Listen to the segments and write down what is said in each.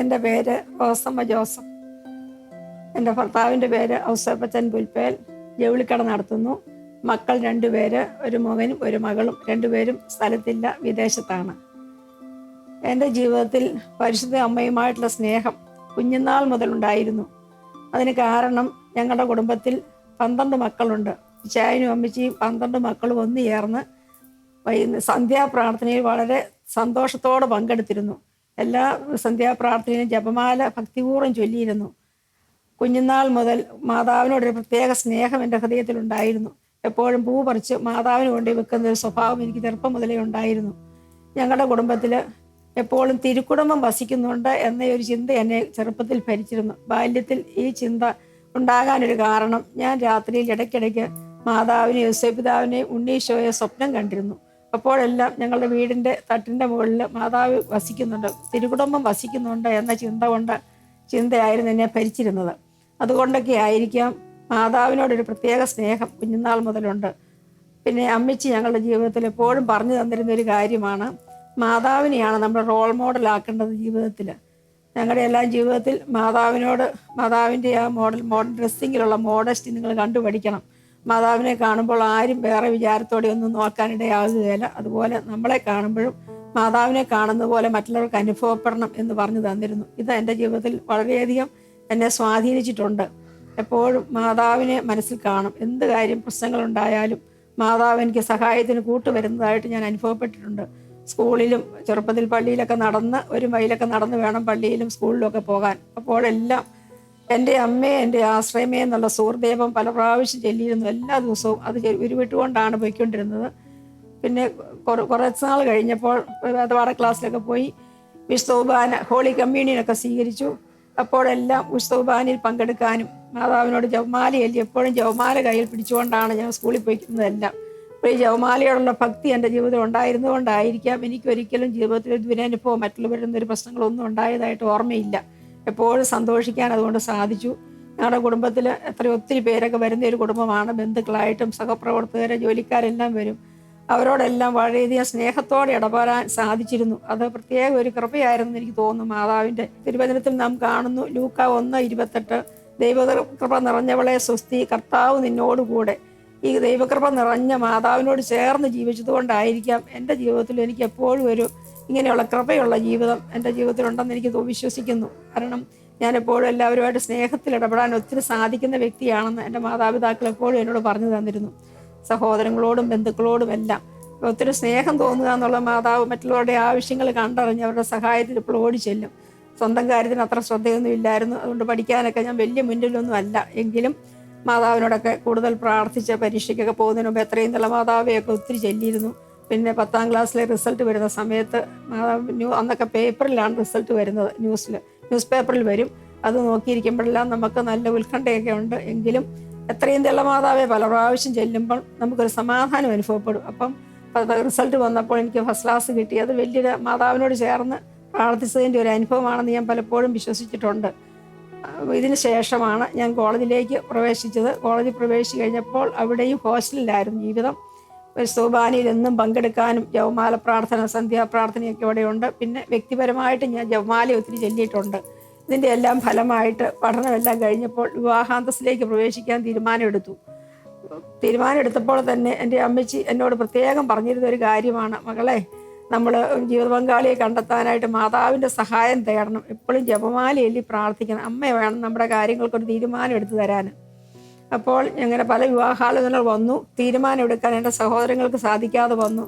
എന്റെ പേര് റോസമ്മ ജോസഫ്. എന്റെ ഭർത്താവിന്റെ പേര് ഔസേപ്പച്ചൻ പുൽപ്പേൽ. ജൗളിക്കട നടത്തുന്നു. മക്കൾ രണ്ടുപേര് ഒരു മകനും ഒരു മകളും. രണ്ടുപേരും സ്ഥലത്തില്ല വിദേശത്താണ്. എന്റെ ജീവിതത്തിൽ പരിശുദ്ധ അമ്മയുമായിട്ടുള്ള സ്നേഹം കുഞ്ഞുനാൾ മുതലുണ്ടായിരുന്നു. അതിന് കാരണം ഞങ്ങളുടെ കുടുംബത്തിൽ പന്ത്രണ്ട് മക്കളുണ്ട്. ചായനും അമ്മച്ചിയും പന്ത്രണ്ട് മക്കളും ഒന്ന് ചേർന്ന് വൈകുന്ന സന്ധ്യാപ്രാർത്ഥനയിൽ വളരെ സന്തോഷത്തോടെ പങ്കെടുത്തിരുന്നു. എല്ലാ സന്ധ്യാപ്രാർത്ഥനയും ജപമാല ഭക്തിപൂർവം ചൊല്ലിയിരുന്നു. കുഞ്ഞുനാൾ മുതൽ മാതാവിനോടൊരു പ്രത്യേക സ്നേഹം എന്റെ ഹൃദയത്തിലുണ്ടായിരുന്നു. എപ്പോഴും പൂ പറിച്ച് മാതാവിന് വേണ്ടി വെക്കുന്ന ഒരു സ്വഭാവം എനിക്ക് ചെറുപ്പം മുതലേ ഉണ്ടായിരുന്നു. ഞങ്ങളുടെ കുടുംബത്തിൽ എപ്പോഴും തിരുക്കുടുംബം വസിക്കുന്നുണ്ട് എന്ന ഒരു ചിന്ത എന്നെ ചെറുപ്പത്തിൽ ഭരിച്ചിരുന്നു. ബാല്യത്തിൽ ഈ ചിന്ത ഉണ്ടാകാനൊരു കാരണം ഞാൻ രാത്രിയിൽ ഇടയ്ക്കിടയ്ക്ക് മാതാവിനെയും യോസേപിതാവിനെ ഉണ്ണീശോയെ സ്വപ്നം കണ്ടിരുന്നു. അപ്പോഴെല്ലാം ഞങ്ങളുടെ വീടിന്റെ തട്ടിന്റെ മുകളിൽ മാതാവ് വസിക്കുന്നുണ്ട് തിരുകുടുംബം വസിക്കുന്നുണ്ട് എന്ന ചിന്ത കൊണ്ട് ചിന്തയായിരുന്നു എന്നെ ഭരിച്ചിരുന്നത്. അതുകൊണ്ടൊക്കെ ആയിരിക്കാം മാതാവിനോടൊരു പ്രത്യേക സ്നേഹം കുഞ്ഞുനാൾ മുതലുണ്ട്. പിന്നെ അമ്മച്ചി ഞങ്ങളുടെ ജീവിതത്തിൽ എപ്പോഴും പറഞ്ഞു തന്നിരുന്ന ഒരു കാര്യമാണ് മാതാവിനെയാണ് നമ്മൾ റോൾ മോഡലാക്കേണ്ടത് ജീവിതത്തിൽ. ഞങ്ങളുടെ എല്ലാം ജീവിതത്തിൽ മാതാവിനോട് മാതാവിന്റെ ആ മോഡൽ മോഡൽ ഡ്രസ്സിങ്ങിലുള്ള മോഡസ്റ്റി നിങ്ങൾ കണ്ടുപഠിക്കണം. മാതാവിനെ കാണുമ്പോൾ ആരും വേറെ വിചാരത്തോടെ ഒന്നും നോക്കാനിടയാകുകയില്ല അതുപോലെ നമ്മളെ കാണുമ്പോഴും മാതാവിനെ കാണുന്ന പോലെ മറ്റുള്ളവർക്ക് അനുഭവപ്പെടണം എന്ന് പറഞ്ഞു തന്നിരുന്നു. ഇത് എന്റെ ജീവിതത്തിൽ വളരെയധികം എന്നെ സ്വാധീനിച്ചിട്ടുണ്ട്. എപ്പോഴും മാതാവിനെ മനസ്സിൽ കാണും. എന്ത് കാര്യം പ്രശ്നങ്ങളുണ്ടായാലും മാതാവ് എനിക്ക് സഹായത്തിന് കൂട്ടുവരുന്നതായിട്ട് ഞാൻ അനുഭവപ്പെട്ടിട്ടുണ്ട്. സ്കൂളിലും ചെറുപ്പത്തിൽ പള്ളിയിലൊക്കെ നടന്ന് ഒരു മൈലൊക്കെ നടന്ന് വേണം പള്ളിയിലും സ്കൂളിലും ഒക്കെ പോകാൻ. അപ്പോഴെല്ലാം എന്റെ അമ്മയെ എന്റെ ആശ്രയമേ എന്നുള്ള സൂർദേവം പല പ്രാവശ്യം ചൊല്ലിയിരുന്നു. എല്ലാ ദിവസവും അത് ഉരുവിട്ടുകൊണ്ടാണ് പോയിക്കൊണ്ടിരുന്നത്. പിന്നെ കുറ- കുറച്ച് നാൾ കഴിഞ്ഞപ്പോൾ വേദപാഠ ക്ലാസ്സിലൊക്കെ പോയി വിസ്തോബാന ഹോളി കമ്മ്യൂണിയനൊക്കെ സ്വീകരിച്ചു. അപ്പോഴെല്ലാം വിസ്തോബാനിൽ പങ്കെടുക്കാനും മാതാവിനോട് ജവമാല ചൊല്ലി എപ്പോഴും ജവമാല കയ്യിൽ പിടിച്ചുകൊണ്ടാണ് ഞാൻ സ്കൂളിൽ പോയിക്കുന്നതെല്ലാം. അപ്പോൾ ഈ ജവമാലയോടുള്ള ഭക്തി എന്റെ ജീവിതം ഉണ്ടായിരുന്നുകൊണ്ടായിരിക്കാം എനിക്കൊരിക്കലും ജീവിതത്തിൽ ദുരനുഭവം മറ്റുള്ളവരിൽ നിന്നൊരു പ്രശ്നങ്ങളൊന്നും ഉണ്ടായതായിട്ട് ഓർമ്മയില്ല. എപ്പോഴും സന്തോഷിക്കാൻ അതുകൊണ്ട് സാധിച്ചു. ഞങ്ങളുടെ കുടുംബത്തിൽ എത്ര ഒത്തിരി പേരൊക്കെ വരുന്ന ഒരു കുടുംബമാണ്. ബന്ധുക്കളായിട്ടും സഹപ്രവർത്തകരെ ജോലിക്കാരെല്ലാം വരും. അവരോടെല്ലാം വളരെയധികം സ്നേഹത്തോടെ ഇടപെടാൻ സാധിച്ചിരുന്നു. അത് പ്രത്യേക ഒരു കൃപയായിരുന്നു എനിക്ക് തോന്നുന്നു മാതാവിന്റെ. തിരുവചനത്തിൽ നാം കാണുന്നു ലൂക്ക ഒന്ന് ഇരുപത്തെട്ട് ദൈവകൃപ നിറഞ്ഞവളെ സ്വസ്തി കർത്താവ് നിന്നോടുകൂടെ. ഈ ദൈവകൃപ നിറഞ്ഞ മാതാവിനോട് ചേർന്ന് ജീവിച്ചതുകൊണ്ടായിരിക്കാം എന്റെ ജീവിതത്തിൽ എനിക്ക് എപ്പോഴും ഒരു ഇങ്ങനെയുള്ള കൃപയുള്ള ജീവിതം എന്റെ ജീവിതത്തിലുണ്ടെന്ന് എനിക്ക് വിശ്വസിക്കുന്നു. കാരണം ഞാൻ എപ്പോഴും എല്ലാവരുമായിട്ട് സ്നേഹത്തിൽ ഇടപെടാൻ ഒത്തിരി സാധിക്കുന്ന വ്യക്തിയാണെന്ന് എന്റെ മാതാപിതാക്കൾ എപ്പോഴും എന്നോട് പറഞ്ഞു തന്നിരുന്നു. സഹോദരങ്ങളോടും ബന്ധുക്കളോടും എല്ലാം. ഒത്തിരി സ്നേഹം തോന്നുക എന്നുള്ള മാതാവ് മറ്റുള്ളവരുടെ ആവശ്യങ്ങൾ കണ്ടറിഞ്ഞ് അവരുടെ സഹായത്തിൽ ഇപ്പോൾ ഓടി ചെല്ലും. സ്വന്തം കാര്യത്തിന് അത്ര ശ്രദ്ധയൊന്നും ഇല്ലായിരുന്നു. അതുകൊണ്ട് പഠിക്കാനൊക്കെ ഞാൻ വലിയ മുന്നിലൊന്നും അല്ല. എങ്കിലും മാതാവിനോടൊക്കെ കൂടുതൽ പ്രാർത്ഥിച്ച് പരീക്ഷയ്ക്കൊക്കെ പോകുന്നതിന് മുമ്പ് എത്രയും നല്ല മാതാവെയൊക്കെ ഒത്തിരി ചെല്ലിയിരുന്നു. പിന്നെ പത്താം ക്ലാസ്സിലെ റിസൾട്ട് വരുന്ന സമയത്ത് ന്യൂ അന്നൊക്കെ പേപ്പറിലാണ് റിസൾട്ട് വരുന്നത് ന്യൂസിൽ ന്യൂസ് പേപ്പറിൽ വരും. അത് നോക്കിയിരിക്കുമ്പോഴെല്ലാം നമുക്ക് നല്ല ഉത്കണ്ഠയൊക്കെ ഉണ്ട് എങ്കിലും എത്രയും തെള്ള മാതാവെ പല പ്രാവശ്യം ചെല്ലുമ്പോൾ നമുക്കൊരു സമാധാനം അനുഭവപ്പെടും. അപ്പം റിസൾട്ട് വന്നപ്പോൾ എനിക്ക് ഫസ്റ്റ് ക്ലാസ് കിട്ടി. അത് വലിയൊരു മാതാവിനോട് ചേർന്ന് പ്രാർത്ഥിച്ചതിന്റെ ഒരു അനുഭവമാണെന്ന് ഞാൻ പലപ്പോഴും വിശ്വസിച്ചിട്ടുണ്ട്. ഇതിന് ശേഷമാണ് ഞാൻ കോളേജിലേക്ക് പ്രവേശിച്ചത്. കോളേജിൽ പ്രവേശിച്ച് കഴിഞ്ഞപ്പോൾ അവിടെയും ഹോസ്റ്റലിലായിരുന്നു ജീവിതം. ഒരു എന്നും പങ്കെടുക്കാനും ജവമാല പ്രാർത്ഥന സന്ധ്യാപ്രാർത്ഥനയൊക്കെ ഇവിടെയുണ്ട്. പിന്നെ വ്യക്തിപരമായിട്ട് ഞാൻ ജവമാല ഒത്തിരി ചൊല്ലിയിട്ടുണ്ട്. ഇതിന്റെ എല്ലാം ഫലമായിട്ട് പഠനമെല്ലാം കഴിഞ്ഞപ്പോൾ വിവാഹാന്തസ്സിലേക്ക് പ്രവേശിക്കാൻ തീരുമാനമെടുത്തു. തീരുമാനമെടുത്തപ്പോൾ തന്നെ എന്റെ അമ്മച്ചി എന്നോട് പ്രത്യേകം പറഞ്ഞിരുന്ന ഒരു കാര്യമാണ്. മകളെ നമ്മൾ ജീവിത പങ്കാളിയെ കണ്ടെത്താനായിട്ട് മാതാവിന്റെ സഹായം തേടണം. എപ്പോഴും ജപമാലയല്ലി പ്രാർത്ഥിക്കണം. അമ്മ വേണം നമ്മുടെ കാര്യങ്ങൾക്കൊരു തീരുമാനം എടുത്തു തരാൻ. അപ്പോൾ അങ്ങനെ പല വിവാഹാലോചനകൾ വന്നു. തീരുമാനം എടുക്കാൻ എന്റെ സഹോദരങ്ങൾക്ക് സാധിക്കാതെ വന്നു.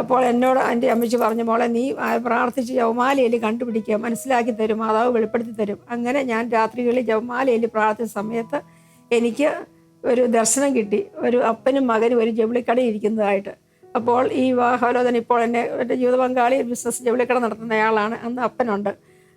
അപ്പോൾ എന്നോട് എന്റെ അമ്മച്ചി പറഞ്ഞു മോളെ നീ പ്രാർത്ഥിച്ച് ജവമാലയിൽ കണ്ടുപിടിക്കുക. മനസ്സിലാക്കി തരും മാതാവ് വെളിപ്പെടുത്തി തരും. അങ്ങനെ ഞാൻ രാത്രികളിൽ ജവമാലയിൽ പ്രാർത്ഥിച്ച സമയത്ത് എനിക്ക് ഒരു ദർശനം കിട്ടി. ഒരു അപ്പനും മകനും ഒരു ജവിളിക്കട ഇരിക്കുന്നതായിട്ട്. അപ്പോൾ ഈ വിവാഹാലോചന ഇപ്പോൾ എന്നെ എന്റെ ജീവിത പങ്കാളി ബിസിനസ് ജവിളിക്കട നടത്തുന്നയാളാണ് അന്ന് അപ്പനുണ്ട്.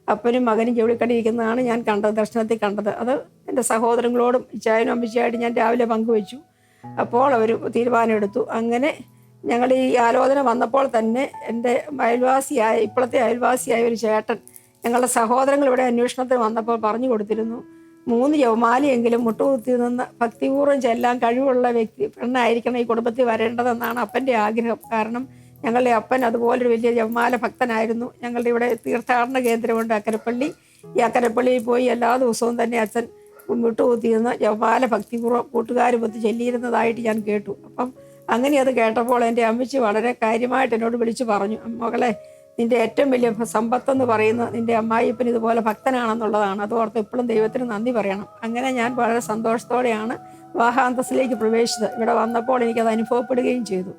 അപ്പനും മകനും ചുവടിക്കടിയിരിക്കുന്നതാണ് ഞാൻ കണ്ടത് ദർശനത്തിൽ കണ്ടത്. അത് എന്റെ സഹോദരങ്ങളോടും ഇച്ചായനും അമ്മച്ചായിട്ട് ഞാൻ രാവിലെ പങ്കുവെച്ചു. അപ്പോൾ അവർ തീരുമാനമെടുത്തു. അങ്ങനെ ഞങ്ങൾ ഈ ആലോചന വന്നപ്പോൾ തന്നെ എന്റെ അയൽവാസിയായ ഇപ്പോഴത്തെ അയൽവാസിയായ ഒരു ചേട്ടൻ ഞങ്ങളുടെ സഹോദരങ്ങൾ ഇവിടെ അന്വേഷണത്തിന് വന്നപ്പോൾ പറഞ്ഞു കൊടുത്തിരുന്നു മൂന്ന് യവമാലിയെങ്കിലും മുട്ടുകുത്തി നിന്ന് ഭക്തിപൂർവം ചെല്ലാൻ കഴിവുള്ള വ്യക്തി പെണ്ണായിരിക്കണം ഈ കുടുംബത്തിൽ വരേണ്ടതെന്നാണ് അപ്പന്റെ ആഗ്രഹം. കാരണം ഞങ്ങളുടെ അപ്പൻ അതുപോലൊരു വലിയ ജവമാല ഭക്തനായിരുന്നു. ഞങ്ങളുടെ ഇവിടെ തീർത്ഥാടന കേന്ദ്രമുണ്ട് അക്കരപ്പള്ളി. ഈ അക്കരപ്പള്ളിയിൽ പോയി എല്ലാ ദിവസവും തന്നെ അച്ഛൻ വിട്ടുകൂത്തിയിരുന്ന് ജപമാല ഭക്തിപൂർവം കൂട്ടുകാരുമൊത്ത് ചെല്ലിയിരുന്നതായിട്ട് ഞാൻ കേട്ടു. അപ്പം അങ്ങനെ അത് കേട്ടപ്പോൾ എന്റെ അമ്മച്ചി വളരെ കാര്യമായിട്ട് എന്നോട് വിളിച്ചു പറഞ്ഞു മകളെ നിന്റെ ഏറ്റവും വലിയ സമ്പത്തെന്ന് പറയുന്നത് നിന്റെ അമ്മായിപ്പൻ ഇതുപോലെ ഭക്തനാണെന്നുള്ളതാണ്. അത് ഓർത്ത് ഇപ്പോഴും ദൈവത്തിന് നന്ദി പറയണം. അങ്ങനെ ഞാൻ വളരെ സന്തോഷത്തോടെയാണ് വിവാഹാന്തസ്സിലേക്ക് പ്രവേശിച്ചത്. ഇവിടെ വന്നപ്പോൾ എനിക്കത് അനുഭവപ്പെടുകയും ചെയ്തു.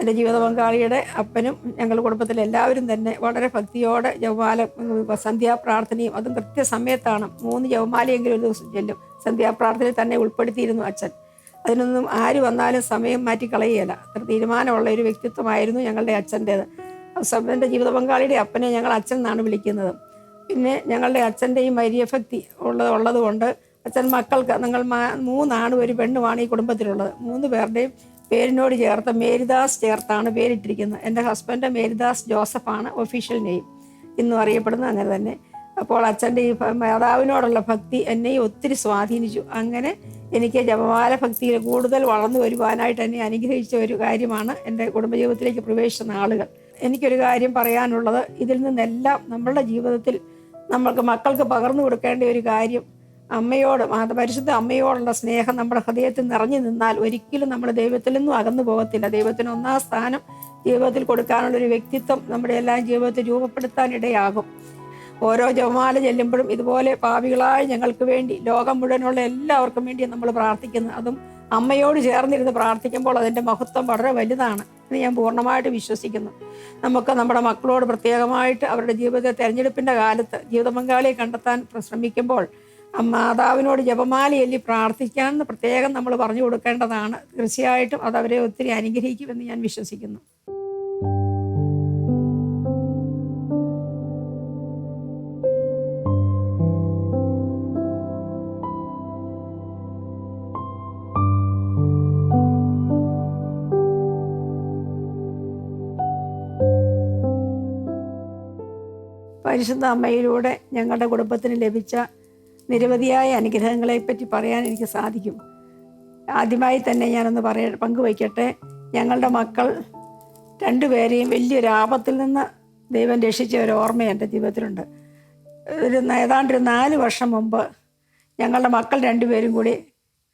എന്റെ ജീവിത പങ്കാളിയുടെ അപ്പനും ഞങ്ങളുടെ കുടുംബത്തിലെ എല്ലാവരും തന്നെ വളരെ ഭക്തിയോടെ ജവമാല സന്ധ്യാപ്രാർത്ഥനയും അതും കൃത്യസമയത്താണ് മൂന്ന് ജവമാലയെങ്കിലും ഒരു ദിവസം ചെല്ലും. സന്ധ്യാപ്രാർത്ഥനയിൽ തന്നെ ഉൾപ്പെടുത്തിയിരുന്നു അച്ഛൻ. അതിനൊന്നും ആര് വന്നാലും സമയം മാറ്റി കളയുകയില്ല അത്ര തീരുമാനമുള്ള ഒരു വ്യക്തിത്വമായിരുന്നു ഞങ്ങളുടെ അച്ഛന്റേത്. എന്റെ ജീവിത പങ്കാളിയുടെ അപ്പനെ ഞങ്ങൾ അച്ഛൻ എന്നാണ് വിളിക്കുന്നത്. പിന്നെ ഞങ്ങളുടെ അച്ഛന്റെയും വൈര്യഭക്തി ഉള്ളത് ഉള്ളത് കൊണ്ട് അച്ഛൻ മക്കൾക്ക് നിങ്ങൾ മൂന്നാണും ഒരു പെണ്ണുമാണ് ഈ കുടുംബത്തിലുള്ളത്. മൂന്ന് പേരുടെയും പേരിനോട് ചേർത്ത് മേരിദാസ് ചേർത്താണ് പേരിട്ടിരിക്കുന്നത്. എന്റെ ഹസ്ബൻഡ് മേരിദാസ് ജോസഫാണ് ഒഫീഷ്യൽ നെയിം ഇന്നും അറിയപ്പെടുന്നത് അങ്ങനെ തന്നെ. അപ്പോൾ അച്ഛന്റെ ഈ മാതാവിനോടുള്ള ഭക്തി എന്നെ ഒത്തിരി സ്വാധീനിച്ചു. അങ്ങനെ എനിക്ക് ജപമാല ഭക്തിയിൽ കൂടുതൽ വളർന്നു വരുവാനായിട്ട് എന്നെ അനുഗ്രഹിച്ച ഒരു കാര്യമാണ് എന്റെ കുടുംബജീവിതത്തിലേക്ക് പ്രവേശിച്ച നാളുകൾ. എനിക്കൊരു കാര്യം പറയാനുള്ളത് ഇതിൽ നിന്നെല്ലാം നമ്മളുടെ ജീവിതത്തിൽ നമ്മൾക്ക് മക്കൾക്ക് പകർന്നു കൊടുക്കേണ്ട ഒരു കാര്യം അമ്മയോട് പരിശുദ്ധ അമ്മയോടുള്ള സ്നേഹം നമ്മുടെ ഹൃദയത്തിൽ നിറഞ്ഞു നിന്നാൽ ഒരിക്കലും നമ്മൾ ദൈവത്തിൽ നിന്നും അകന്നു പോകത്തില്ല. ദൈവത്തിന് ഒന്നാം സ്ഥാനം ജീവിതത്തിൽ കൊടുക്കാനുള്ള ഒരു വ്യക്തിത്വം നമ്മുടെ എല്ലാം ജീവിതത്തിൽ രൂപപ്പെടുത്താൻ ഇടയാകും ഓരോ ജപമാല ചെല്ലുമ്പോഴും ഇതുപോലെ പാപികളായ ഞങ്ങൾക്ക് വേണ്ടി ലോകം മുഴുവനുള്ള എല്ലാവർക്കും വേണ്ടി നമ്മൾ പ്രാർത്ഥിക്കുന്നു അതും അമ്മയോട് ചേർന്നിരുന്ന് പ്രാർത്ഥിക്കുമ്പോൾ അതിന്റെ മഹത്വം വളരെ വലുതാണ് എന്ന് ഞാൻ പൂർണമായിട്ട് വിശ്വസിക്കുന്നു. നമുക്ക് നമ്മുടെ മക്കളോട് പ്രത്യേകമായിട്ട് അവരുടെ ജീവിതത്തെ തിരഞ്ഞെടുപ്പിന്റെ കാലത്ത് ജീവിത പങ്കാളിയെ കണ്ടെത്താൻ ശ്രമിക്കുമ്പോൾ മാതാവിനോട് ജപമാലയല്ലി പ്രാർത്ഥിക്കാൻ പ്രത്യേകം നമ്മൾ പറഞ്ഞു കൊടുക്കേണ്ടതാണ്. തീർച്ചയായിട്ടും അത് അവരെ ഒത്തിരി അനുഗ്രഹിക്കുമെന്ന് ഞാൻ വിശ്വസിക്കുന്നു. പരിശുദ്ധ അമ്മയിലൂടെ ഞങ്ങളുടെ കുടുംബത്തിന് ലഭിച്ച നിരവധിയായ അനുഗ്രഹങ്ങളെപ്പറ്റി പറയാൻ എനിക്ക് സാധിക്കും. ആദ്യമായി തന്നെ ഞാനൊന്ന് പറയ പങ്കുവയ്ക്കട്ടെ. ഞങ്ങളുടെ മക്കൾ രണ്ടുപേരെയും വലിയൊരു ആപത്തിൽ നിന്ന് ദൈവം രക്ഷിച്ച ഒരു ഓർമ്മ എന്റെ ജീവിതത്തിലുണ്ട്. ഒരു ഏതാണ്ട് ഒരു നാല് വർഷം മുമ്പ് ഞങ്ങളുടെ മക്കൾ രണ്ടുപേരും കൂടി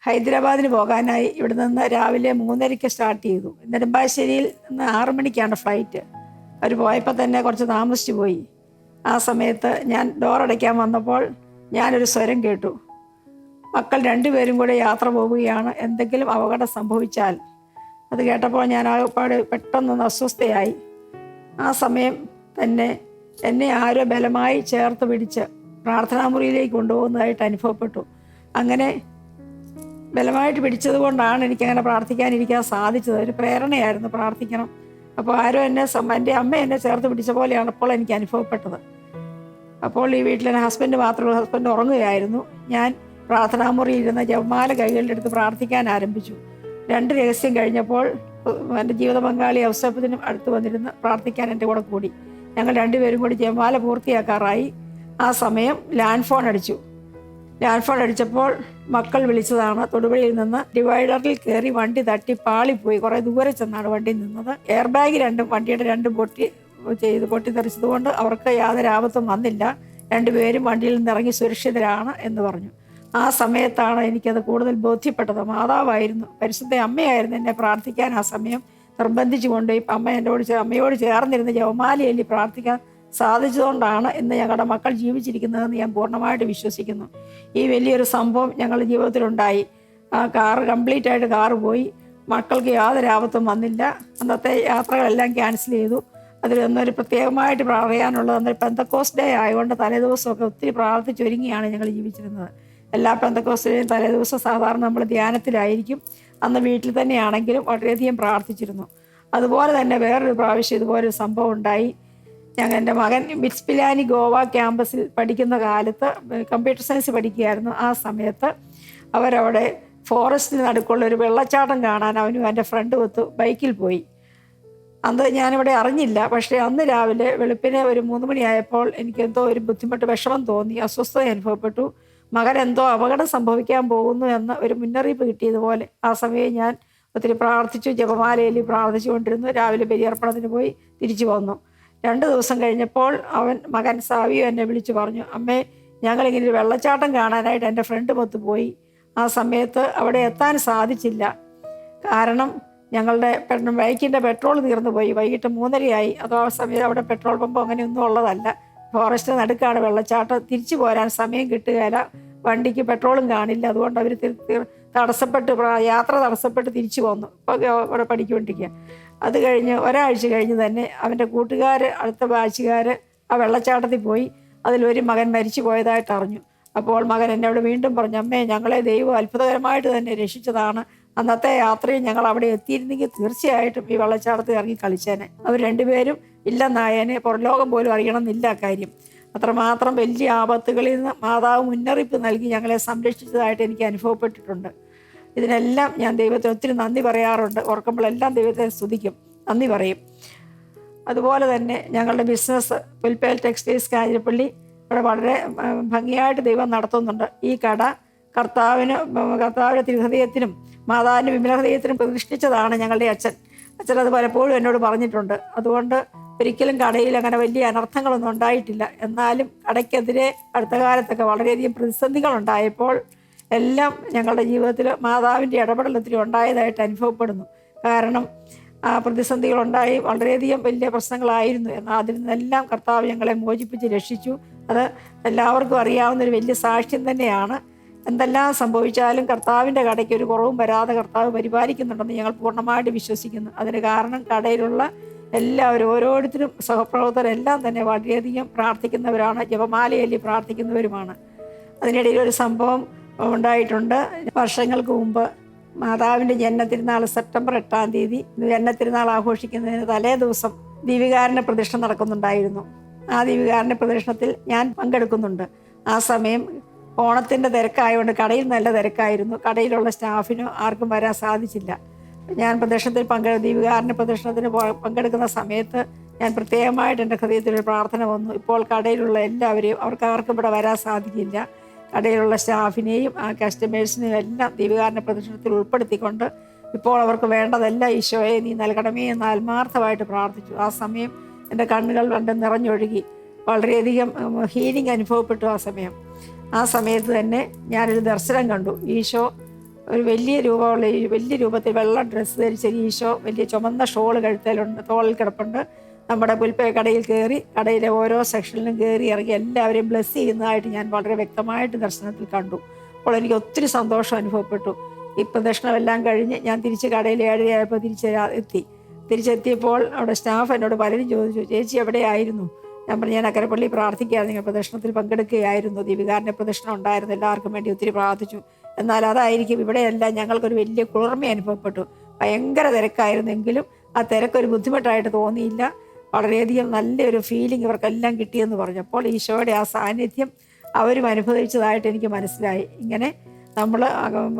ഹൈദരാബാദിന് പോകാനായി ഇവിടെ നിന്ന് രാവിലെ മൂന്നരയ്ക്ക് സ്റ്റാർട്ട് ചെയ്തു. നെടുമ്പാശ്ശേരിയിൽ നിന്ന് ആറ് മണിക്കാണ് ഫ്ലൈറ്റ് അവർ പോയപ്പോൾ തന്നെ കുറച്ച് താമസിച്ചു പോയി. ആ സമയത്ത് ഞാൻ ഡോറടയ്ക്കാൻ വന്നപ്പോൾ ഞാനൊരു സ്വരം കേട്ടു. മക്കൾ രണ്ടുപേരും കൂടെ യാത്ര പോവുകയാണ്. എന്തെങ്കിലും അപകടം സംഭവിച്ചാൽ. അത് കേട്ടപ്പോൾ ഞാൻ ആകെപ്പാട് പെട്ടെന്നൊന്ന് അസ്വസ്ഥയായി. ആ സമയം തന്നെ എന്നെ ആരോ ബലമായി ചേർത്ത് പിടിച്ച് പ്രാർത്ഥനാമുറിയിലേക്ക് കൊണ്ടുപോകുന്നതായിട്ട് അനുഭവപ്പെട്ടു. അങ്ങനെ ബലമായിട്ട് പിടിച്ചത് കൊണ്ടാണ് എനിക്കങ്ങനെ പ്രാർത്ഥിക്കാനിരിക്കാൻ സാധിച്ചത്. ഒരു പ്രേരണയായിരുന്നു പ്രാർത്ഥിക്കണം. അപ്പോൾ ആരോ എന്നെ എന്റെ അമ്മ എന്നെ ചേർത്ത് പിടിച്ച പോലെയാണ് ഇപ്പോൾ എനിക്ക് അനുഭവപ്പെട്ടത്. അപ്പോൾ ഈ വീട്ടിലെ ഹസ്ബൻഡ് മാത്രമേ ഹസ്ബൻഡ് ഉറങ്ങുകയായിരുന്നു. ഞാൻ പ്രാർത്ഥനാമുറിയിൽ ഇരുന്ന ജപമാല കൈകളിലെടുത്ത് പ്രാർത്ഥിക്കാൻ ആരംഭിച്ചു. രണ്ട് രഹസ്യം കഴിഞ്ഞപ്പോൾ എന്റെ ജീവിത പങ്കാളി അവസരത്തിനും അടുത്ത് വന്നിരുന്ന് പ്രാർത്ഥിക്കാൻ എന്റെ കൂടെ കൂടി. ഞങ്ങൾ രണ്ടുപേരും കൂടി ജപമാല പൂർത്തിയാക്കാറായി. ആ സമയം ലാൻഡ് ഫോൺ അടിച്ചു. ലാൻഡ് ഫോൺ അടിച്ചപ്പോൾ മക്കൾ വിളിച്ചതാണ്. തൊടുപുഴയിൽ നിന്ന് ഡിവൈഡറിൽ കയറി വണ്ടി തട്ടി പാളിപ്പോയി. കുറേ ദൂരെ ചെന്നാണ് വണ്ടി നിന്നത്. എയർ ബാഗ് രണ്ടും വണ്ടിയുടെ രണ്ടും പൊട്ടി ചെയ്ത് പൊട്ടിത്തെറിച്ചതുകൊണ്ട് അവർക്ക് യാതൊരു ആപത്തും വന്നില്ല. രണ്ടുപേരും വണ്ടിയിൽ നിന്ന് ഇറങ്ങി സുരക്ഷിതരാണ് എന്ന് പറഞ്ഞു. ആ സമയത്താണ് എനിക്കത് കൂടുതൽ ബോധ്യപ്പെട്ടത്. മാതാവായിരുന്നു പരിശുദ്ധ അമ്മയായിരുന്നു എന്നെ പ്രാർത്ഥിക്കാൻ ആ സമയം. നിർബന്ധിച്ചുകൊണ്ട് ഈ അമ്മ എന്നോട് അമ്മയോട് ചേർന്നിരുന്ന് ജവമാലയല്ലി പ്രാർത്ഥിക്കാൻ സാധിച്ചതുകൊണ്ടാണ് ഇന്ന് ഞങ്ങളുടെ മക്കൾ ജീവിച്ചിരിക്കുന്നതെന്ന് ഞാൻ പൂർണമായിട്ട് വിശ്വസിക്കുന്നു. ഈ വലിയൊരു സംഭവം ഞങ്ങളുടെ ജീവിതത്തിലുണ്ടായി. ആ കാറ് കംപ്ലീറ്റ് ആയിട്ട് കാറ് പോയി. മക്കൾക്ക് യാതൊരു ആപത്തും വന്നില്ല. അന്നത്തെ യാത്രകളെല്ലാം ക്യാൻസൽ ചെയ്തു. അതിലൊന്നൊരു പ്രത്യേകമായിട്ട് പറയാനുള്ളത് അന്നൊരു പെന്തക്കോസ് ഡേ ആയതുകൊണ്ട് തലേദിവസമൊക്കെ ഒത്തിരി പ്രാർത്ഥിച്ചൊരുങ്ങിയാണ് ഞങ്ങൾ ജീവിച്ചിരുന്നത്. എല്ലാ പെന്തക്കോസ്റ്റേയും തലേദിവസം സാധാരണ നമ്മൾ ധ്യാനത്തിലായിരിക്കും. അന്ന് വീട്ടിൽ തന്നെയാണെങ്കിലും വളരെയധികം പ്രാർത്ഥിച്ചിരുന്നു. അതുപോലെ തന്നെ വേറൊരു പ്രാവശ്യം ഇതുപോലെ ഒരു സംഭവം ഉണ്ടായി. ഞങ്ങൾ എന്റെ മകൻ മിസ്പിലാനി ഗോവ ക്യാമ്പസിൽ പഠിക്കുന്ന കാലത്ത് കമ്പ്യൂട്ടർ സയൻസ് പഠിക്കുകയായിരുന്നു ആ സമയത്ത്. അവരവിടെ ഫോറസ്റ്റിന് നടുക്കുള്ള ഒരു വെള്ളച്ചാട്ടം കാണാൻ അവനും എന്റെ ഫ്രണ്ട് ഒത്ത് ബൈക്കിൽ പോയി. അന്ന് ഞാനിവിടെ അറിഞ്ഞില്ല. പക്ഷേ അന്ന് രാവിലെ വെളുപ്പിനെ ഒരു മൂന്ന് മണിയായപ്പോൾ എനിക്ക് എന്തോ ഒരു ബുദ്ധിമുട്ട് വിഷമം തോന്നി. അസ്വസ്ഥത അനുഭവപ്പെട്ടു. മകൻ എന്തോ അപകടം സംഭവിക്കാൻ പോകുന്നു എന്ന് ഒരു മുന്നറിയിപ്പ് കിട്ടിയതുപോലെ ആ സമയം ഞാൻ ഒത്തിരി പ്രാർത്ഥിച്ചു ജപമാലയിൽ പ്രാർത്ഥിച്ചുകൊണ്ടിരുന്നു. രാവിലെ ബലിയർപ്പണത്തിന് പോയി തിരിച്ചു വന്നു. രണ്ട് ദിവസം കഴിഞ്ഞപ്പോൾ അവൻ മകൻ സാവിയോ എന്നെ വിളിച്ചു പറഞ്ഞു അമ്മേ ഞങ്ങളിങ്ങനെ ഒരു വെള്ളച്ചാട്ടം കാണാനായിട്ട് എന്റെ ഫ്രണ്ട് മൊത്ത് പോയി. ആ സമയത്ത് അവിടെ എത്താൻ സാധിച്ചില്ല. കാരണം ഞങ്ങളുടെ ബൈക്കിന്റെ പെട്രോൾ തീർന്നു പോയി. വൈകിട്ട് മൂന്നരയായി. അതോ ആ സമയത്ത് അവിടെ പെട്രോൾ പമ്പ് അങ്ങനെയൊന്നും ഉള്ളതല്ല. ഫോറസ്റ്റ് നടുക്കാണ് വെള്ളച്ചാട്ടം. തിരിച്ചു പോരാൻ സമയം കിട്ടുകയില്ല. വണ്ടിക്ക് പെട്രോളും കാണില്ല. അതുകൊണ്ട് അവർ തടസ്സപ്പെട്ട്. യാത്ര തടസ്സപ്പെട്ട് തിരിച്ചു പോന്നു. ഇപ്പോൾ അവിടെ പഠിക്കൊണ്ടിരിക്കുക അത് കഴിഞ്ഞ് ഒരാഴ്ച കഴിഞ്ഞ് തന്നെ അവന്റെ കൂട്ടുകാർ അടുത്ത ബാച്ചുകാർ ആ വെള്ളച്ചാട്ടത്തിൽ പോയി. അതിലൊരു മകൻ മരിച്ചു പോയതായിട്ട് അറിഞ്ഞു. അപ്പോൾ മകൻ എന്നോട് വീണ്ടും പറഞ്ഞു അമ്മേ ഞങ്ങളെ ദൈവം അത്ഭുതകരമായിട്ട് തന്നെ രക്ഷിച്ചതാണ്. അന്നത്തെ യാത്രയിൽ ഞങ്ങൾ അവിടെ എത്തിയിരുന്നെങ്കിൽ തീർച്ചയായിട്ടും ഈ വെള്ളച്ചാട്ടത്തിൽ ഇറങ്ങി കളിച്ചേനെ. അവർ രണ്ടുപേരും ഇല്ലെന്നായനെ പുറലോകം പോലും അറിയണമെന്നില്ല കാര്യം. അത്രമാത്രം വലിയ ആപത്തുകളിൽ നിന്ന് മാതാവ് മുന്നറിയിപ്പ് നൽകി ഞങ്ങളെ സംരക്ഷിച്ചതായിട്ട് എനിക്ക് അനുഭവപ്പെട്ടിട്ടുണ്ട്. ഇതിനെല്ലാം ഞാൻ ദൈവത്തെ ഒത്തിരി നന്ദി പറയാറുണ്ട്. ഓർക്കുമ്പോഴെല്ലാം ദൈവത്തെ സ്തുതിക്കും. നന്ദി പറയും. അതുപോലെ തന്നെ ഞങ്ങളുടെ ബിസിനസ് പുൽപ്പേൽ ടെക്സ്റ്റൈൽസ് കാഞ്ഞിരപ്പള്ളി ഇവിടെ വളരെ ഭംഗിയായിട്ട് ദൈവം നടത്തുന്നുണ്ട്. ഈ കട കർത്താവിന് കർത്താവിന്റെ തിരുഹൃദയത്തിനും മാതാവിന്റെ വിമലഹൃദയത്തിനും പ്രതിഷ്ഠിച്ചതാണ് ഞങ്ങളുടെ അച്ഛൻ. അച്ഛൻ അത് പലപ്പോഴും എന്നോട് പറഞ്ഞിട്ടുണ്ട്. അതുകൊണ്ട് ഒരിക്കലും കടയിൽ അങ്ങനെ വലിയ അനർത്ഥങ്ങളൊന്നും ഉണ്ടായിട്ടില്ല. എന്നാലും കടയ്ക്കെതിരെ അടുത്ത കാലത്തൊക്കെ വളരെയധികം പ്രതിസന്ധികൾ ഉണ്ടായപ്പോൾ എല്ലാം ഞങ്ങളുടെ ജീവിതത്തിൽ മാതാവിന്റെ ഇടപെടൽ ഒത്തിരി ഉണ്ടായതായിട്ട് അനുഭവപ്പെടുന്നു. കാരണം ആ പ്രതിസന്ധികളുണ്ടായി വളരെയധികം വലിയ പ്രശ്നങ്ങളായിരുന്നു. എന്നാൽ അതിൽ നിന്നെല്ലാം കർത്താവ് ഞങ്ങളെ മോചിപ്പിച്ച് രക്ഷിച്ചു. അത് എല്ലാവർക്കും അറിയാവുന്ന ഒരു വലിയ സാക്ഷ്യം തന്നെയാണ്. എന്തെല്ലാം സംഭവിച്ചാലും കർത്താവിന്റെ കടയ്ക്ക് ഒരു കുറവും വരാതെ കർത്താവ് പരിപാലിക്കുന്നുണ്ടെന്ന് ഞങ്ങൾ പൂർണമായിട്ട് വിശ്വസിക്കുന്നു. അതിന് കാരണം കടയിലുള്ള എല്ലാവരും ഓരോരുത്തരും സഹപ്രവർത്തകരെല്ലാം തന്നെ വളരെയധികം പ്രാർത്ഥിക്കുന്നവരാണ് ജപമാലയല്ലി പ്രാർത്ഥിക്കുന്നവരുമാണ്. അതിനിടയിൽ ഒരു സംഭവം ഉണ്ടായിട്ടുണ്ട്. വർഷങ്ങൾക്ക് മുമ്പ് മാതാവിന്റെ ജന്മത്തിരുന്നാൾ സെപ്റ്റംബർ എട്ടാം തീയതി ജന്മത്തിരുന്നാൾ ആഘോഷിക്കുന്നതിന് തലേ ദിവസം ദീപികാരന പ്രതിഷ്ഠ നടക്കുന്നുണ്ടായിരുന്നു. ആ ദീപികാരന പ്രദക്ഷിണത്തിൽ ഞാൻ പങ്കെടുക്കുന്നുണ്ട്. ആ സമയം ഓണത്തിന്റെ തിരക്കായതുകൊണ്ട് കടയിൽ നല്ല തിരക്കായിരുന്നു. കടയിലുള്ള സ്റ്റാഫിനും ആർക്കും വരാൻ സാധിച്ചില്ല. ഞാൻ പ്രദർശനത്തിൽ പങ്കെടു ദീപികാരന്റെ പ്രദർശനത്തിന് പങ്കെടുക്കുന്ന സമയത്ത് ഞാൻ പ്രത്യേകമായിട്ട് എന്റെ ഹൃദയത്തിൽ ഒരു പ്രാർത്ഥന വന്നു. ഇപ്പോൾ കടയിലുള്ള എല്ലാവരെയും അവർക്ക് ആർക്കും ഇവിടെ വരാൻ സാധിക്കില്ല. കടയിലുള്ള സ്റ്റാഫിനെയും ആ കസ്റ്റമേഴ്സിനെയും എല്ലാം ദീപികാരന്റെ പ്രദർശനത്തിൽ ഉൾപ്പെടുത്തിക്കൊണ്ട് ഇപ്പോൾ അവർക്ക് വേണ്ടതെല്ലാം ഈശോയെ നീ നൽകണമേ എന്ന് ആത്മാർത്ഥമായിട്ട് പ്രാർത്ഥിച്ചു. ആ സമയം എന്റെ കണ്ണുകൾ രണ്ടും നിറഞ്ഞൊഴുകി. വളരെയധികം ഹീലിംഗ് അനുഭവപ്പെട്ടു ആ സമയം. ആ സമയത്ത് തന്നെ ഞാനൊരു ദർശനം കണ്ടു. ഈശോ ഒരു വലിയ രൂപമുള്ള ഈ വലിയ രൂപത്തിൽ വെള്ള ഡ്രസ്സ് ധരിച്ച ഈശോ വലിയ ചുമന്ന ഷോൾ കഴുത്തലുണ്ട് തോളിൽ കിടപ്പുണ്ട്. നമ്മുടെ പുൽപ്പേ കടയിൽ കയറി കടയിലെ ഓരോ സെക്ഷനിലും കയറി ഇറങ്ങി എല്ലാവരെയും ബ്ലെസ് ചെയ്യുന്നതായിട്ട് ഞാൻ വളരെ വ്യക്തമായിട്ട് ദർശനത്തിൽ കണ്ടു. അപ്പോൾ എനിക്ക് ഒത്തിരി സന്തോഷം അനുഭവപ്പെട്ടു. ഈ പ്രദക്ഷിണമെല്ലാം കഴിഞ്ഞ് ഞാൻ തിരിച്ച് കടയിൽ ഏഴരയായപ്പോൾ തിരിച്ച് എത്തി. തിരിച്ചെത്തിയപ്പോൾ അവിടെ സ്റ്റാഫ് എന്നോട് പലരും ചോദിച്ചു ചേച്ചി എവിടെയായിരുന്നു? ഞാൻ പറഞ്ഞു ഞാൻ അക്കരപ്പള്ളി പ്രാർത്ഥിക്കുകയാണ്. നിങ്ങൾ പ്രദർശനത്തിൽ പങ്കെടുക്കുകയായിരുന്നു. ദീപികാരന്റെ പ്രദർശനം ഉണ്ടായിരുന്നു. എല്ലാവർക്കും വേണ്ടി ഒത്തിരി പ്രാർത്ഥിച്ചു. എന്നാൽ അതായിരിക്കും ഇവിടെയെല്ലാം ഞങ്ങൾക്കൊരു വലിയ കുളിർമ അനുഭവപ്പെട്ടു. ഭയങ്കര തിരക്കായിരുന്നെങ്കിലും ആ തിരക്കൊരു ബുദ്ധിമുട്ടായിട്ട് തോന്നിയില്ല. വളരെയധികം നല്ലൊരു ഫീലിംഗ് ഇവർക്കെല്ലാം കിട്ടിയെന്ന് പറഞ്ഞപ്പോൾ ഈശോയുടെ ആ സാന്നിധ്യം അവരും അനുഭവിച്ചതായിട്ട് എനിക്ക് മനസ്സിലായി. ഇങ്ങനെ നമ്മൾ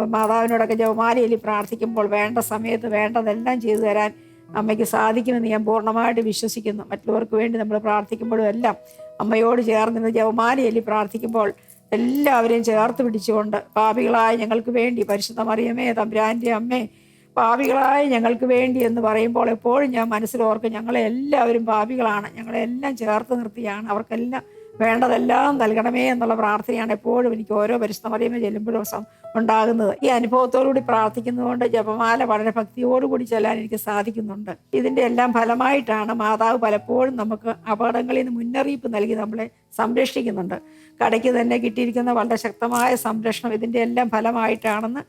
മാതാവിനോടൊക്കെ ജവമാലയിൽ പ്രാർത്ഥിക്കുമ്പോൾ വേണ്ട സമയത്ത് വേണ്ടതെല്ലാം ചെയ്തു തരാൻ അമ്മയ്ക്ക് സാധിക്കുമെന്ന് ഞാൻ പൂർണമായിട്ട് വിശ്വസിക്കുന്നു. മറ്റുള്ളവർക്ക് വേണ്ടി നമ്മൾ പ്രാർത്ഥിക്കുമ്പോഴും എല്ലാം അമ്മയോട് ചേർന്ന് ജവമാലയല്ലി പ്രാർത്ഥിക്കുമ്പോൾ എല്ലാവരെയും ചേർത്ത് പിടിച്ചുകൊണ്ട് പാപികളായ ഞങ്ങൾക്ക് വേണ്ടി പരിശുദ്ധ മറിയമേ തമ്പുരാന്റെ അമ്മേ പാപികളായ ഞങ്ങൾക്ക് വേണ്ടി എന്ന് പറയുമ്പോൾ എപ്പോഴും ഞാൻ മനസ്സിലോർക്കും ഞങ്ങളെ എല്ലാവരും പാപികളാണ്. ഞങ്ങളെല്ലാം ചേർത്ത് നിർത്തിയാണ്. അവർക്കെല്ലാം വേണ്ടതെല്ലാം നൽകണമേ എന്നുള്ള പ്രാർത്ഥനയാണ് എപ്പോഴും എനിക്ക് ഓരോ പരിശ്രമറിയുമ്പോൾ മറിയമേ ചെല്ലുമ്പോഴും ഉണ്ടാകുന്നത്. ഈ അനുഭവത്തോടുകൂടി പ്രാർത്ഥിക്കുന്നതുകൊണ്ട് ജപമാല വളരെ ഭക്തിയോടുകൂടി ചെല്ലാൻ എനിക്ക് സാധിക്കുന്നുണ്ട്. ഇതിന്റെ എല്ലാം ഫലമായിട്ടാണ് മാതാവ് പലപ്പോഴും നമുക്ക് അപകടങ്ങളിൽ നിന്ന് മുന്നറിയിപ്പ് നൽകി നമ്മളെ സംരക്ഷിക്കുന്നുണ്ട്. കടയ്ക്ക് തന്നെ കിട്ടിയിരിക്കുന്ന വളരെ ശക്തമായ സംരക്ഷണം ഇതിന്റെ എല്ലാം ഫലമായിട്ടാണെന്ന്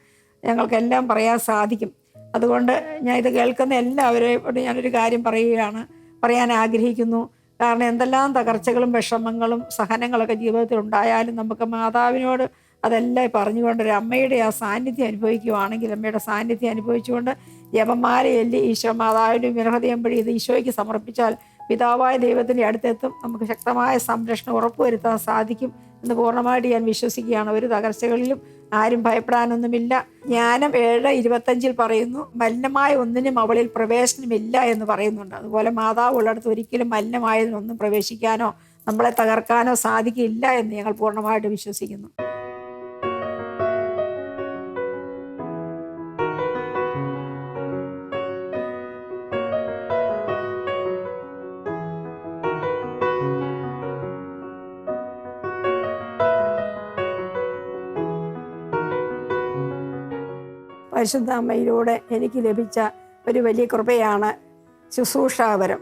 ഞങ്ങൾക്കെല്ലാം പറയാൻ സാധിക്കും. അതുകൊണ്ട് ഞാൻ ഇത് കേൾക്കുന്ന എല്ലാവരെയും ഞാനൊരു കാര്യം പറയുകയാണ്. പറയാൻ ആഗ്രഹിക്കുന്നു. കാരണം എന്തെല്ലാം തകർച്ചകളും വിഷമങ്ങളും സഹനങ്ങളൊക്കെ ജീവിതത്തിൽ ഉണ്ടായാലും നമുക്ക് മാതാവിനോട് അതെല്ലാം പറഞ്ഞുകൊണ്ട് ഒരു അമ്മയുടെ ആ സാന്നിധ്യം അനുഭവിക്കുകയാണെങ്കിൽ അമ്മയുടെ സാന്നിധ്യം അനുഭവിച്ചുകൊണ്ട് ജപമാലയല്ലി ഈശോ മാതാവിന്റെ വിരഹതയം വഴി ഇത് ഈശോയ്ക്ക് സമർപ്പിച്ചാൽ പിതാവായ ദൈവത്തിന്റെ അടുത്തെത്തും. നമുക്ക് ശക്തമായ സംരക്ഷണം ഉറപ്പുവരുത്താൻ സാധിക്കും എന്ന് പൂർണമായിട്ട് ഞാൻ വിശ്വസിക്കുകയാണ്. ഒരു തകർച്ചകളിലും ആരും ഭയപ്പെടാനൊന്നുമില്ല. ജ്ഞാനം ഏഴ് ഇരുപത്തഞ്ചിൽ പറയുന്നു മലിനമായ ഒന്നിനും അവളിൽ പ്രവേശനമില്ല എന്ന് പറയുന്നുണ്ട്. അതുപോലെ മാതാവ് ഉള്ളിടത്ത് ഒരിക്കലും മലിനമായതിനൊന്നും പ്രവേശിക്കാനോ നമ്മളെ തകർക്കാനോ സാധിക്കില്ല എന്ന് ഞങ്ങൾ പൂർണമായിട്ട് വിശ്വസിക്കുന്നു. പരിശുദ്ധ അമ്മയിലൂടെ എനിക്ക് ലഭിച്ച ഒരു വലിയ കൃപയാണ് ശുശ്രൂഷാവരം.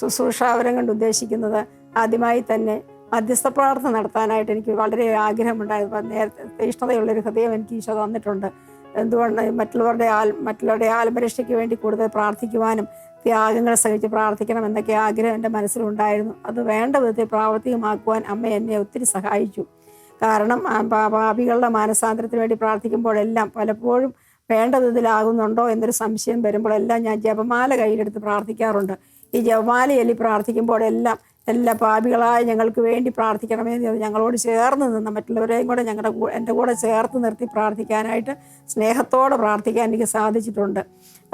ശുശ്രൂഷാവരം കൊണ്ട് ഉദ്ദേശിക്കുന്നത് ആദ്യമായി തന്നെ മധ്യസ്ഥ പ്രാർത്ഥന നടത്താനായിട്ട് എനിക്ക് വളരെ ആഗ്രഹമുണ്ടായിരുന്നു. നേരത്തെ തീഷ്ണതയുള്ളൊരു ഹൃദയം എനിക്ക് ഈശോ തന്നിട്ടുണ്ട്. എന്തുകൊണ്ട് മറ്റുള്ളവരുടെ ആൽ മറ്റുള്ളവരുടെ ആത്മരക്ഷയ്ക്ക് വേണ്ടി കൂടുതൽ പ്രാർത്ഥിക്കുവാനും ത്യാഗങ്ങൾ സഹിച്ച് പ്രാർത്ഥിക്കണം എന്നൊക്കെ ആഗ്രഹം എന്റെ മനസ്സിലുണ്ടായിരുന്നു. അത് വേണ്ട വിധത്തിൽ പ്രാവർത്തികമാക്കുവാൻ അമ്മ എന്നെ ഒത്തിരി സഹായിച്ചു. കാരണം പാപികളുടെ മാനസാന്തരത്തിന് വേണ്ടി പ്രാർത്ഥിക്കുമ്പോഴെല്ലാം പലപ്പോഴും വേണ്ട വിധത്തിലാകുന്നുണ്ടോ എന്നൊരു സംശയം വരുമ്പോഴെല്ലാം ഞാൻ ജപമാല കയ്യിലെടുത്ത് പ്രാർത്ഥിക്കാറുണ്ട്. ഈ ജപമാല ചൊല്ലി പ്രാർത്ഥിക്കുമ്പോഴെല്ലാം എല്ലാ പാപികളായ ഞങ്ങൾക്ക് വേണ്ടി പ്രാർത്ഥിക്കണമെന്ന് ഞങ്ങളോട് ചേർന്ന് നിന്ന് മറ്റുള്ളവരെയും കൂടെ ഞങ്ങളുടെ എന്റെ കൂടെ ചേർത്ത് നിർത്തി പ്രാർത്ഥിക്കാനായിട്ട് സ്നേഹത്തോടെ പ്രാർത്ഥിക്കാൻ എനിക്ക് സാധിച്ചിട്ടുണ്ട്.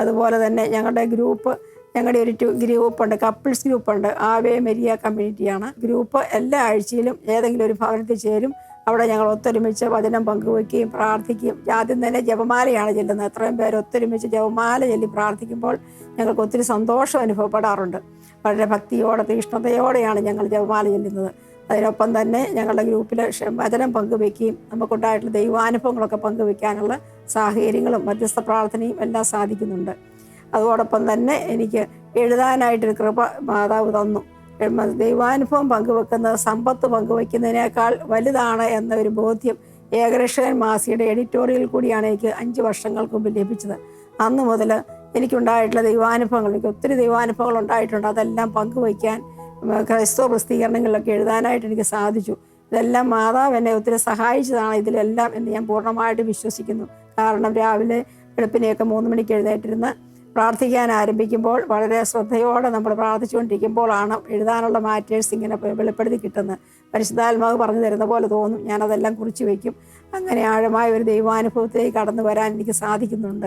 അതുപോലെ തന്നെ ഞങ്ങളുടെ ഗ്രൂപ്പ് ഞങ്ങളുടെ ഒരു ഗ്രൂപ്പുണ്ട് കപ്പിൾസ് ഗ്രൂപ്പുണ്ട്. ആവേ മെരിയ കമ്മ്യൂണിറ്റിയാണ്. ഗ്രൂപ്പ് എല്ലാ ആഴ്ചയിലും ഏതെങ്കിലും ഒരു ഭവനത്തിൽ ചേരും. അവിടെ ഞങ്ങൾ ഒത്തൊരുമിച്ച് വചനം പങ്കുവെക്കുകയും പ്രാർത്ഥിക്കുകയും. ആദ്യം തന്നെ ജപമാലയാണ് ചെല്ലുന്നത്. എത്രയും പേർ ഒത്തൊരുമിച്ച് ജപമാല ചൊല്ലി പ്രാർത്ഥിക്കുമ്പോൾ ഞങ്ങൾക്ക് ഒത്തിരി സന്തോഷം അനുഭവപ്പെടാറുണ്ട്. വളരെ ഭക്തിയോടെ തീഷ്ണതയോടെയാണ് ഞങ്ങൾ ജപമാല ചെല്ലുന്നത്. അതിനൊപ്പം തന്നെ ഞങ്ങളുടെ ഗ്രൂപ്പിൽ വചനം പങ്കുവെക്കുകയും നമുക്കുണ്ടായിട്ടുള്ള ദൈവാനുഭവങ്ങളൊക്കെ പങ്കുവെക്കാനുള്ള സാഹചര്യങ്ങളും മധ്യസ്ഥ പ്രാർത്ഥനയും എല്ലാം സാധിക്കുന്നുണ്ട്. അതോടൊപ്പം തന്നെ എനിക്ക് എഴുതാനായിട്ടൊരു കൃപ മാതാവ് തന്നു. ദൈവാനുഭവം പങ്കുവെക്കുന്നത് സമ്പത്ത് പങ്കുവെക്കുന്നതിനേക്കാൾ വലുതാണ് എന്ന ഒരു ബോധ്യം ഏകരക്ഷകൻ മാസിയുടെ എഡിറ്റോറിയൽ കൂടിയാണ് എനിക്ക് അഞ്ച് വർഷങ്ങൾക്ക് മുമ്പ് ലഭിച്ചത്. അന്ന് മുതൽ എനിക്കുണ്ടായിട്ടുള്ള ദൈവാനുഭവങ്ങൾ എനിക്ക് ഒത്തിരി ദൈവാനുഭവങ്ങൾ ഉണ്ടായിട്ടുണ്ട്. അതെല്ലാം പങ്കുവയ്ക്കാൻ ക്രൈസ്തവ പ്രസിദ്ധീകരണങ്ങളിലൊക്കെ എഴുതാനായിട്ട് എനിക്ക് സാധിച്ചു. ഇതെല്ലാം മാതാവ് എന്നെ ഒത്തിരി സഹായിച്ചതാണ് ഇതിലെല്ലാം എന്ന് ഞാൻ പൂർണമായിട്ട് വിശ്വസിക്കുന്നു. കാരണം രാവിലെ വെളുപ്പിനെയൊക്കെ മൂന്ന് മണിക്ക് എഴുന്നേറ്റിരുന്ന് പ്രാർത്ഥിക്കാൻ ആരംഭിക്കുമ്പോൾ വളരെ ശ്രദ്ധയോടെ നമ്മൾ പ്രാർത്ഥിച്ചുകൊണ്ടിരിക്കുമ്പോഴാണ് എഴുതാനുള്ള മാറ്റേഴ്സ് ഇങ്ങനെ വെളിപ്പെടുത്തി കിട്ടുന്നത്. പരിശുദ്ധാത്മാവ് പറഞ്ഞു തരുന്ന പോലെ തോന്നും. ഞാനതെല്ലാം കുറിച്ച് വയ്ക്കും അങ്ങനെ ആഴമായ ഒരു ദൈവാനുഭവത്തിലേക്ക് കടന്നു വരാൻ എനിക്ക് സാധിക്കുന്നുണ്ട്.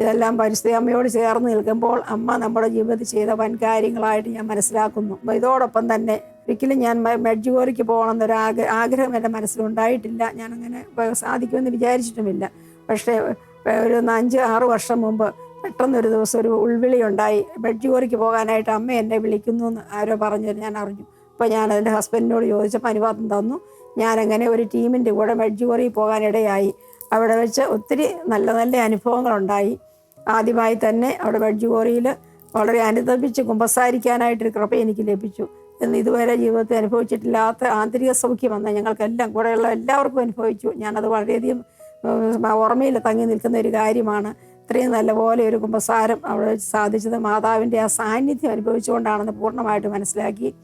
ഇതെല്ലാം പരിസ്ഥിതി അമ്മയോട് ചേർന്ന് നിൽക്കുമ്പോൾ അമ്മ നമ്മുടെ ജീവിതത്തിൽ ചെയ്ത വൻ കാര്യങ്ങളായിട്ട് ഞാൻ മനസ്സിലാക്കുന്നു. അപ്പോൾ ഇതോടൊപ്പം തന്നെ ഒരിക്കലും ഞാൻ മെഡ്ജോറിക്ക് പോകണമെന്നൊരു ആഗ്ര ആഗ്രഹം എന്റെ മനസ്സിലുണ്ടായിട്ടില്ല. ഞാനങ്ങനെ സാധിക്കുമെന്ന് വിചാരിച്ചിട്ടുമില്ല. പക്ഷേ ഒരു അഞ്ച് ആറ് വർഷം മുമ്പ് പെട്ടെന്ന് ഒരു ദിവസം ഒരു ഉൾവിളി ഉണ്ടായി. ജോലിക്ക് പോകാനായിട്ട് അമ്മ എന്നെ വിളിക്കുന്നു എന്ന് ആരോ പറഞ്ഞു ഞാൻ അറിഞ്ഞു. അപ്പോൾ ഞാൻ എന്റെ ഹസ്ബൻഡിനോട് ചോദിച്ചപ്പോൾ അനുവാദം തന്നു. ഞാനങ്ങനെ ഒരു ടീമിന്റെ കൂടെ ബെഡ്ജുകോറി പോകാനിടയായി. അവിടെ വെച്ച് ഒത്തിരി നല്ല നല്ല അനുഭവങ്ങളുണ്ടായി. ആദ്യമായി തന്നെ അവിടെ ബെഡ്ജുകോറിയിൽ വളരെ അനുദപിച്ച് കുമ്പസാരിക്കാനായിട്ടൊരു കൃപ എനിക്ക് ലഭിച്ചു. എന്ന് ഇതുവരെ ജീവിതത്തിൽ അനുഭവിച്ചിട്ടില്ലാത്ത ആന്തരിക സൗഖ്യം വന്ന ഞങ്ങൾക്കെല്ലാം കൂടെയുള്ള എല്ലാവർക്കും അനുഭവിച്ചു. ഞാനത് വളരെയധികം ഓർമ്മയിൽ തങ്ങി നിൽക്കുന്ന ഒരു കാര്യമാണ്. ഇത്രയും നല്ലപോലെ ഒരു കുമ്പസാരം അവിടെ സാധിച്ചത് മാതാവിന്റെ ആ സാന്നിധ്യം അനുഭവിച്ചുകൊണ്ടാണെന്ന് പൂർണമായിട്ട് മനസ്സിലാക്കി.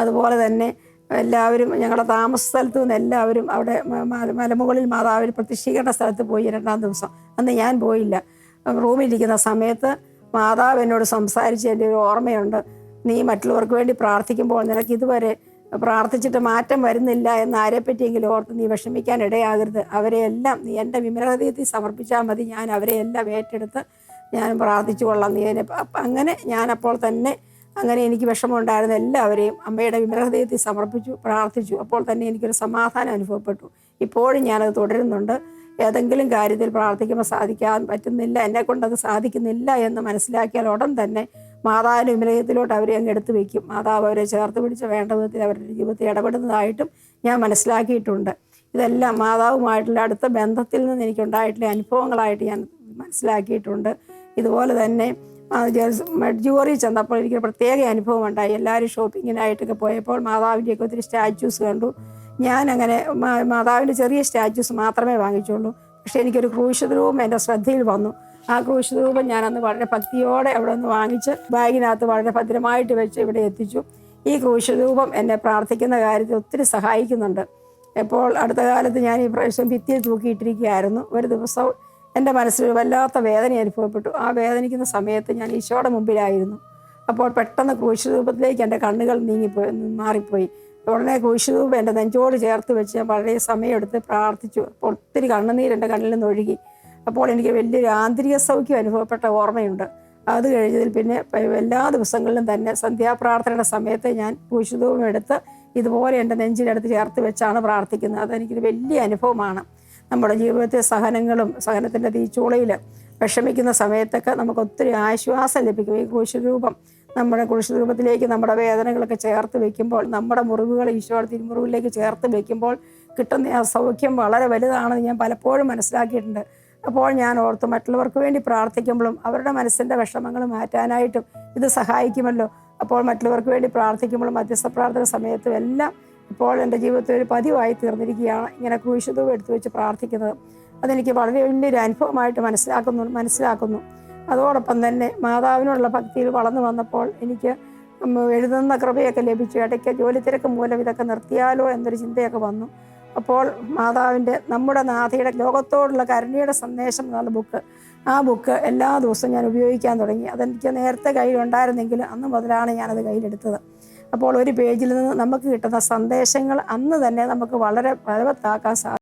അതുപോലെ തന്നെ എല്ലാവരും ഞങ്ങളുടെ താമസ സ്ഥലത്തു നിന്ന് എല്ലാവരും അവിടെ മലമുകളിൽ മാതാവിൽ പ്രതിഷ്ഠിക്കേണ്ട സ്ഥലത്ത് പോയി രണ്ടാം ദിവസം. അന്ന് ഞാൻ പോയില്ല. റൂമിലിരിക്കുന്ന സമയത്ത് മാതാവ് എന്നോട് സംസാരിച്ച് എന്റെ ഒരു ഓർമ്മയുണ്ട്. നീ മറ്റുള്ളവർക്ക് വേണ്ടി പ്രാർത്ഥിക്കുമ്പോൾ നിനക്ക് ഇതുവരെ പ്രാർത്ഥിച്ചിട്ട് മാറ്റം വരുന്നില്ല എന്ന് ആരെപ്പറ്റിയെങ്കിലും ഓർത്ത് നീ വിഷമിക്കാൻ ഇടയാകരുത്. അവരെയെല്ലാം നീ എന്റെ വിമലഹൃദയത്തിൽ സമർപ്പിച്ചാൽ മതി. ഞാൻ അവരെയെല്ലാം ഏറ്റെടുത്ത് ഞാൻ പ്രാർത്ഥിച്ചു കൊള്ളാം. നീ എന്നെ അങ്ങനെ ഞാൻ അപ്പോൾ തന്നെ അങ്ങനെ എനിക്ക് വിഷമമുണ്ടായിരുന്ന എല്ലാവരെയും അമ്മയുടെ വിമലഹൃദയത്തിൽ സമർപ്പിച്ചു പ്രാർത്ഥിച്ചു. അപ്പോൾ തന്നെ എനിക്കൊരു സമാധാനം അനുഭവപ്പെട്ടു. ഇപ്പോഴും ഞാനത് തുടരുന്നുണ്ട്. ഏതെങ്കിലും കാര്യത്തിൽ പ്രാർത്ഥിക്കുമ്പോൾ സാധിക്കാൻ പറ്റുന്നില്ല. എന്നെ കൊണ്ടത് സാധിക്കുന്നില്ല എന്ന് മനസ്സിലാക്കിയാൽ ഉടൻ തന്നെ മാതാവിന്റെ വിമലയത്തിലോട്ട് അവരെ അങ്ങ് എടുത്തു വയ്ക്കും. മാതാവ് അവരെ ചേർത്ത് പിടിച്ച് വേണ്ട വിധത്തിൽ അവരുടെ ജീവിതത്തിൽ ഇടപെടുന്നതായിട്ടും ഞാൻ മനസ്സിലാക്കിയിട്ടുണ്ട്. ഇതെല്ലാം മാതാവുമായിട്ടുള്ള അടുത്ത ബന്ധത്തിൽ നിന്ന് എനിക്കുണ്ടായിട്ടുള്ള അനുഭവങ്ങളായിട്ട് ഞാൻ മനസ്സിലാക്കിയിട്ടുണ്ട്. ഇതുപോലെ തന്നെ മെഡ്ജുവറി ചെന്നപ്പോൾ എനിക്ക് പ്രത്യേക അനുഭവം ഉണ്ടായി. എല്ലാവരും ഷോപ്പിങ്ങിനായിട്ടൊക്കെ പോയപ്പോൾ മാതാവിന്റെയൊക്കെ ഒത്തിരി സ്റ്റാച്യൂസ് കണ്ടു. ഞാൻ അങ്ങനെ മാതാവിന്റെ ചെറിയ സ്റ്റാച്യൂസ് മാത്രമേ വാങ്ങിച്ചുള്ളൂ. പക്ഷേ എനിക്കൊരു ക്രൂശ് രൂപം എന്റെ ശ്രദ്ധയിൽ വന്നു. ആ ക്രൂശ് രൂപം ഞാനന്ന് വളരെ ഭക്തിയോടെ അവിടെ നിന്ന് വാങ്ങിച്ച് ബാഗിനകത്ത് വളരെ ഭദ്രമായിട്ട് വെച്ച് ഇവിടെ എത്തിച്ചു. ഈ ക്രൂശ് രൂപം എന്നെ പ്രാർത്ഥിക്കുന്ന കാര്യത്തിൽ ഒത്തിരി സഹായിക്കുന്നുണ്ട്. എപ്പോൾ അടുത്ത കാലത്ത് ഞാൻ ഈ പ്രാവശ്യം ഭിത്തിയിൽ തൂക്കിയിട്ടിരിക്കുകയായിരുന്നു. ഒരു ദിവസം എന്റെ മനസ്സിൽ വല്ലാത്ത വേദന അനുഭവപ്പെട്ടു. ആ വേദനിക്കുന്ന സമയത്ത് ഞാൻ ഈശോയുടെ മുമ്പിലായിരുന്നു. അപ്പോൾ പെട്ടെന്ന് ക്രൂശ് രൂപത്തിലേക്ക് എന്റെ കണ്ണുകൾ നീങ്ങിപ്പോയി മാറിപ്പോയി. ഉടനെ ക്രൂശുരൂപം എന്റെ നെഞ്ചോട് ചേർത്ത് വെച്ച് ഞാൻ വളരെ സമയമെടുത്ത് പ്രാർത്ഥിച്ചു. അപ്പോൾ ഒത്തിരി കണ്ണുനീർ എന്റെ കണ്ണിൽ നിന്ന് ഒഴുകി. അപ്പോൾ എനിക്ക് വലിയൊരു ആന്തരിക സൗഖ്യം അനുഭവപ്പെട്ട ഓർമ്മയുണ്ട്. അത് കഴിഞ്ഞതിൽ പിന്നെ എല്ലാ ദിവസങ്ങളിലും തന്നെ സന്ധ്യാപ്രാർത്ഥനയുടെ സമയത്ത് ഞാൻ ഭൂഷിതവും എടുത്ത് ഇതുപോലെ എന്റെ നെഞ്ചിനടുത്ത് ചേർത്ത് വെച്ചാണ് പ്രാർത്ഥിക്കുന്നത്. അതെനിക്കൊരു വലിയ അനുഭവമാണ്. നമ്മുടെ ജീവിതത്തെ സഹനങ്ങളും സഹനത്തിന്റെ തീച്ചൂളയിൽ വിഷമിക്കുന്ന സമയത്തൊക്കെ നമുക്ക് ഒത്തിരി ആശ്വാസം ലഭിക്കും. ഈ കുശുരൂപം നമ്മുടെ കുരിശുരൂപത്തിലേക്ക് നമ്മുടെ വേദനകളൊക്കെ ചേർത്ത് വെക്കുമ്പോൾ നമ്മുടെ മുറിവുകൾ ഈശോയുടെ തിരുമുറിവിലേക്ക് ചേർത്ത് വെക്കുമ്പോൾ കിട്ടുന്ന ആ സൗഖ്യം വളരെ വലുതാണെന്ന് ഞാൻ പലപ്പോഴും മനസ്സിലാക്കിയിട്ടുണ്ട്. അപ്പോൾ ഞാൻ ഓർത്ത് മറ്റുള്ളവർക്ക് വേണ്ടി പ്രാർത്ഥിക്കുമ്പോഴും അവരുടെ മനസ്സിന്റെ വിഷമങ്ങൾ മാറ്റാനായിട്ടും ഇത് സഹായിക്കുമല്ലോ. അപ്പോൾ മറ്റുള്ളവർക്ക് വേണ്ടി പ്രാർത്ഥിക്കുമ്പോഴും മധ്യസ്ഥ പ്രാർത്ഥന സമയത്തും എല്ലാം ഇപ്പോൾ എന്റെ ജീവിതത്തിൽ ഒരു പതിവായി തീർന്നിരിക്കുകയാണ്. ഇങ്ങനെ ക്രൂശിതവും എടുത്തു വെച്ച് പ്രാർത്ഥിക്കുന്നത് അതെനിക്ക് വളരെ വലിയൊരു അനുഭവമായിട്ട് മനസ്സിലാക്കുന്നു മനസ്സിലാക്കുന്നു. അതോടൊപ്പം തന്നെ മാതാവിനുള്ള ഭക്തിയിൽ വളർന്നു വന്നപ്പോൾ എനിക്ക് എഴുതുന്ന കൃപയൊക്കെ ലഭിച്ചു. ഇടയ്ക്ക് ജോലി തിരക്ക് മൂലം ഇതൊക്കെ നിർത്തിയാലോ എന്നൊരു ചിന്തയൊക്കെ വന്നു. അപ്പോൾ മാതാവിന്റെ നമ്മുടെ നാഥയുടെ ലോകത്തോടുള്ള കരുണയുടെ സന്ദേശം എന്നുള്ള ബുക്ക് ആ ബുക്ക് എല്ലാ ദിവസവും ഞാൻ ഉപയോഗിക്കാൻ തുടങ്ങി. അതെനിക്ക് നേരത്തെ കയ്യിലുണ്ടായിരുന്നെങ്കിൽ അന്ന് മുതലാണ് ഞാനത് കയ്യിലെടുത്തത്. അപ്പോൾ ഒരു പേജിൽ നിന്ന് നമുക്ക് കിട്ടുന്ന സന്ദേശങ്ങൾ അന്ന് തന്നെ നമുക്ക് വളരെ ഫലവത്താക്കാൻ സാധിക്കും.